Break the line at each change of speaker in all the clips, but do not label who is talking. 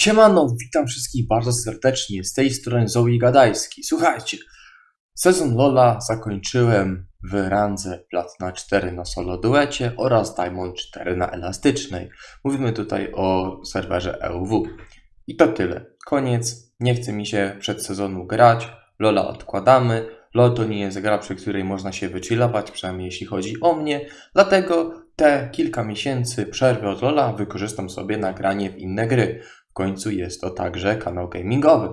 Siemano, witam wszystkich bardzo serdecznie, z tej strony Zoe Gadajski. Słuchajcie, sezon Lola zakończyłem w randze Platyna 4 na solo duecie oraz Diamond 4 na elastycznej. Mówimy tutaj o serwerze EUW. I to tyle. Koniec. Nie chce mi się przed sezonu grać. Lola odkładamy. LOL to nie jest gra, przy której można się wychillować, przynajmniej jeśli chodzi o mnie. Dlatego te kilka miesięcy przerwy od Lola wykorzystam sobie na granie w inne gry. Końcu jest to także kanał gamingowy.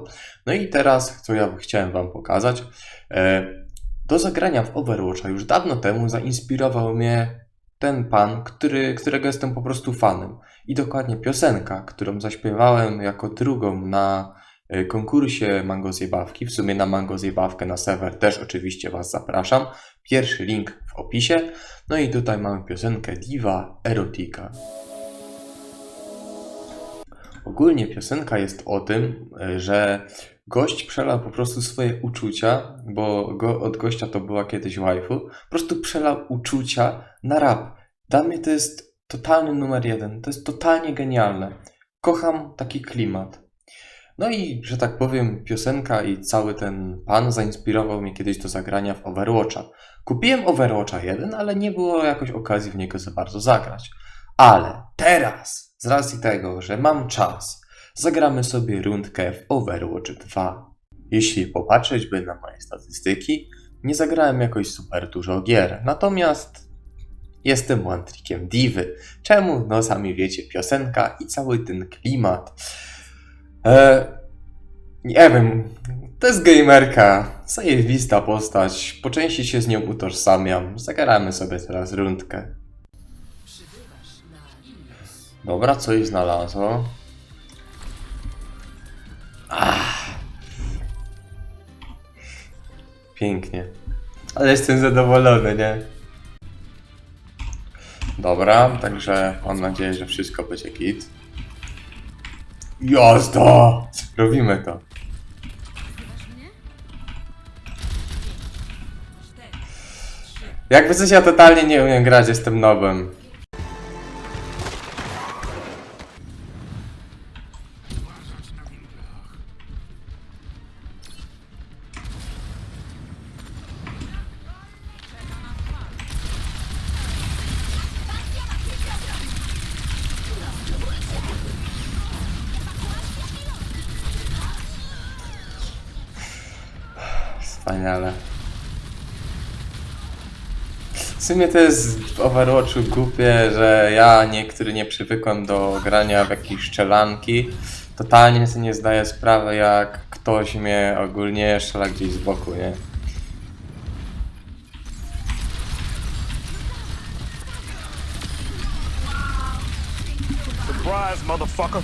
No i teraz, co ja chciałem Wam pokazać. E, do zagrania w Overwatcha już dawno temu zainspirował mnie ten pan, który, którego jestem po prostu fanem. I dokładnie piosenka, którą zaśpiewałem jako drugą na e, konkursie Mango Zjebawki. W sumie na Mango Zjebawkę na serwer też oczywiście Was zapraszam. Pierwszy link w opisie. No i tutaj mamy piosenkę Diva Erotica. Ogólnie piosenka jest o tym, e, że gość przelał po prostu swoje uczucia, bo go, od gościa to była kiedyś waifu, po prostu przelał uczucia na rap. Dla mnie to jest totalny numer jeden, to jest totalnie genialne. Kocham taki klimat. No i, że tak powiem, piosenka i cały ten pan zainspirował mnie kiedyś do zagrania w Overwatcha. Kupiłem Overwatcha 1, ale nie było jakoś okazji w niego za bardzo zagrać. Ale teraz, z racji tego, że mam czas, zagramy sobie rundkę w Overwatch 2. Jeśli popatrzeć by na moje statystyki, nie zagrałem jakoś super dużo gier, natomiast jestem one-trickiem divy. Czemu? No sami wiecie, piosenka i cały ten klimat. Eee, nie wiem, to jest gamerka, zajebista postać, po części się z nią utożsamiam. Zagramy sobie teraz rundkę. Dobra, coś znalazło. Ach. Pięknie. Ale jestem zadowolony, nie? Dobra, także mam nadzieję, że wszystko będzie git. Jazda! Robimy to. Jakby coś ja totalnie nie umiem grać, jestem nowym. Wspaniale. W sumie to jest w Overwatchu głupie, że ja, niektóry nie przywykłem do grania w jakieś szczelanki. Totalnie sobie nie zdaję sprawy, jak ktoś mnie ogólnie strzela gdzieś z boku, nie?
Surprise, motherfucker.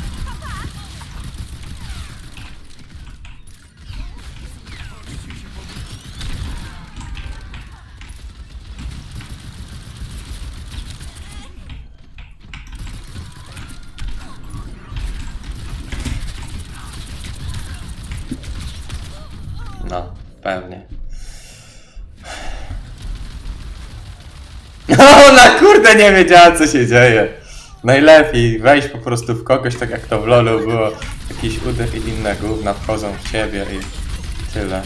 No, pewnie. Ona kurde nie wiedziała co się dzieje. Najlepiej wejść po prostu w kogoś, tak jak to w LoLu było. Jakiś udech i inne gówna wchodzą w ciebie i tyle.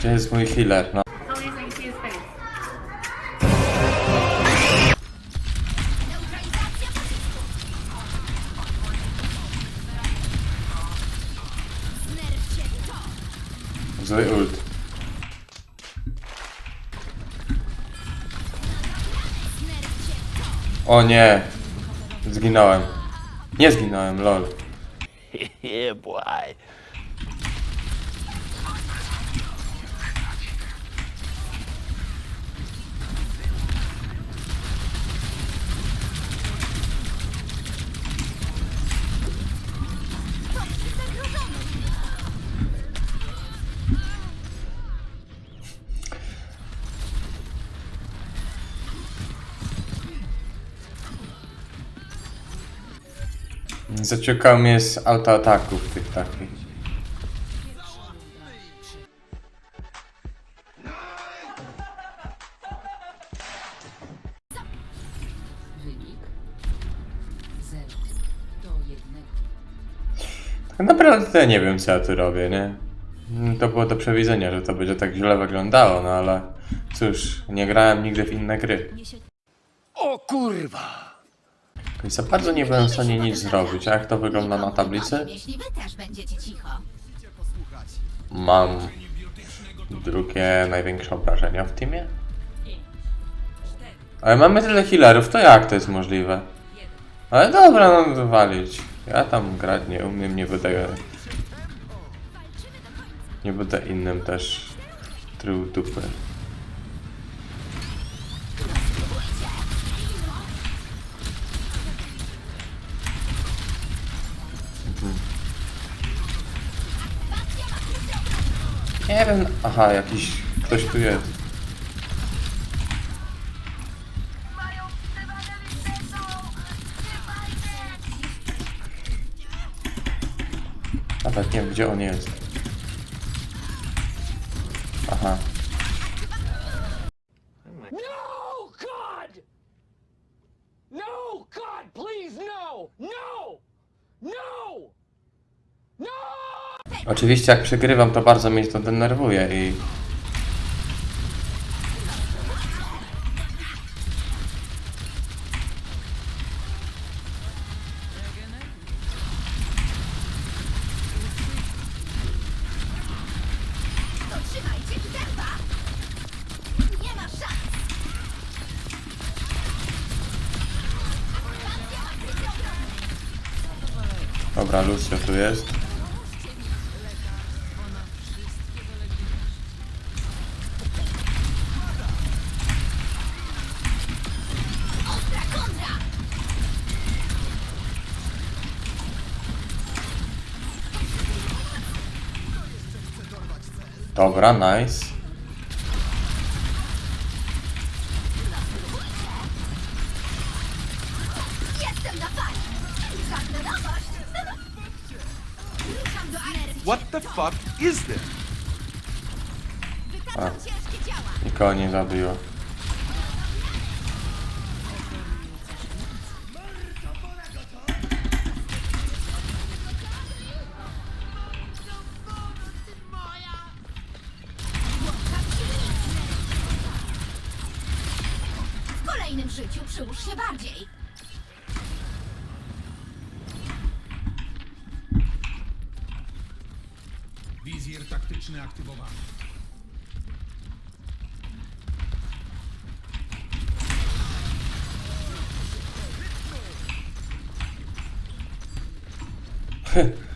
Gdzie jest mój healer? No. Zły ult. O nie! Zginąłem. Nie zginąłem, lol.
yeah, boy.
Zaciukał mnie z autoataków tych takich.
Wynik 0 do 1.
Tak naprawdę to ja nie wiem co ja tu robię, nie? Mm, To było do przewidzenia, że to będzie tak źle wyglądało, no ale cóż, nie grałem nigdy w inne gry.
O kurwa!
I za bardzo nie byłem w stanie nic zrobić. A jak to wygląda na tablicy?
Jeśli wy też będziecie cicho.
Mam drugie największe obrażenia w teamie. Ale mamy tyle healerów, to jak to jest możliwe? Ale dobra, no wywalić. Ja tam grać nie umiem, nie będę... Nie będę innym też trył dupy. Nie wiem, aha, jakiś ktoś tu jest. Nawet nie wiem, gdzie on jest. Aha.
No, God! No, God, please, no! No! No! No!
Oczywiście jak przegrywam, to bardzo mnie to denerwuje i... Dobra, Lucio tu jest.
Ostra kontra!
Dobra, nice.
Jestem na fali! Żadna nowość! Ruszam do anery!
What the fuck is this?
Wykazał ciężkie działa!
Nikogo nie zabiło.
Kolejnym życiu przyłóż się bardziej!
Wizjer taktyczny aktywowany.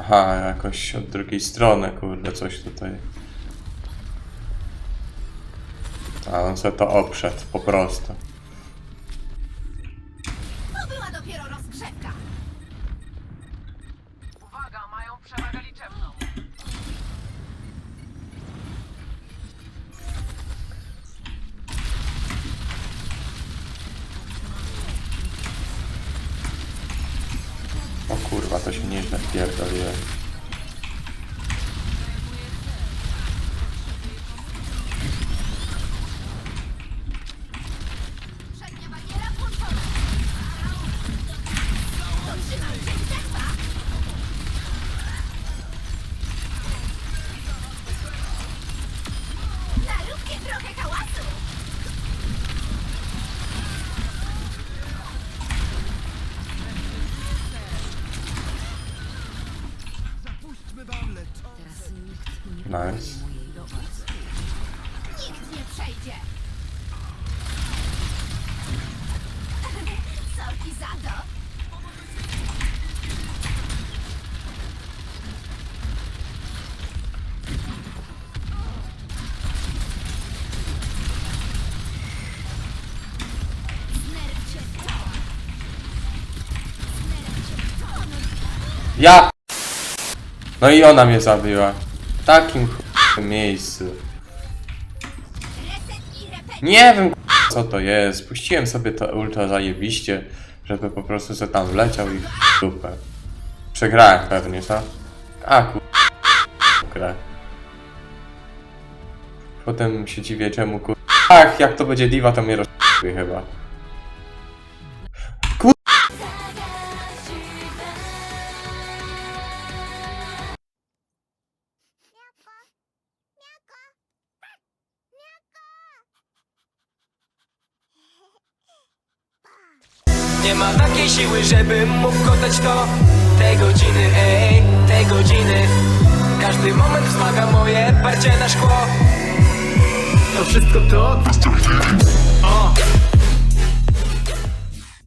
Aha, jakoś od drugiej strony, kurde, coś tutaj. A on se to oprzedł, po prostu.
To
się
to!
Ja! No i ona mnie zabiła. Takim miejscu. Nie wiem co to jest. Puściłem sobie to ultra zajebiście, żeby po prostu se tam wleciał i dupę. Przegrałem pewnie, co? A kur... grę. Potem się dziwię czemu kur... Ach, jak to będzie diva, to mnie rozczuje chyba.
Nie ma takiej siły, żebym mógł oddać to. Te godziny, ej, te godziny. Każdy moment wzmaga moje parcie na szkło. To wszystko to